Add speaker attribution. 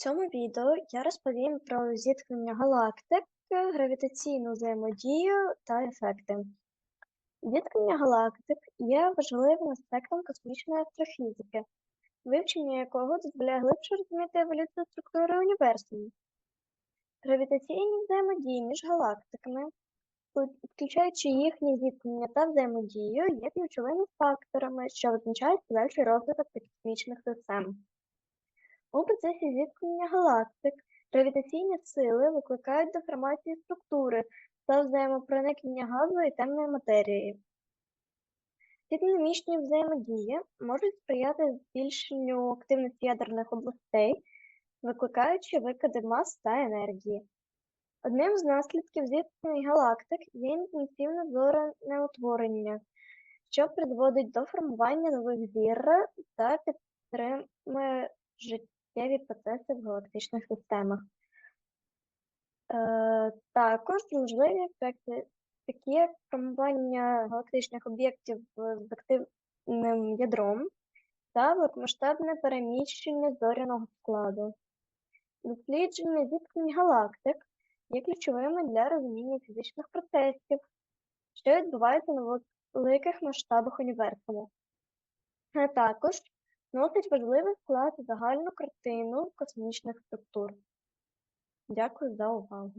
Speaker 1: цьому відео я розповім про зіткнення галактик, гравітаційну взаємодію та ефекти. Зіткнення галактик є важливим аспектом космічної астрофізики, вивчення якого дозволяє глибше розуміти еволюцію структури універсуму. Гравітаційні взаємодії між галактиками, включаючи їхнє зіткнення та взаємодію, є ключовими факторами, що визначають подальший розвиток космічних систем. У процесі зіткнення галактик гравітаційні сили викликають деформацію структури та взаємопроникнення газу і темної матерії. Ці динамічні взаємодії можуть сприяти збільшенню активності ядерних областей, викликаючи викиди мас та енергії. Одним з наслідків зіткнень галактик є інтенсивне зоряне утворення, що призводить до формування нових зір та підтримує життєві процеси в галактичних системах. Е, також можливі ефекти, такі як формування галактичних об'єктів з активним ядром та великомасштабне переміщення зоряного складу. Дослідження зіткнень галактик є ключовими для розуміння фізичних процесів, що відбуваються на великих масштабах універсуму, а також носить важливий вклад в загальну картину космічних структур. Дякую за увагу.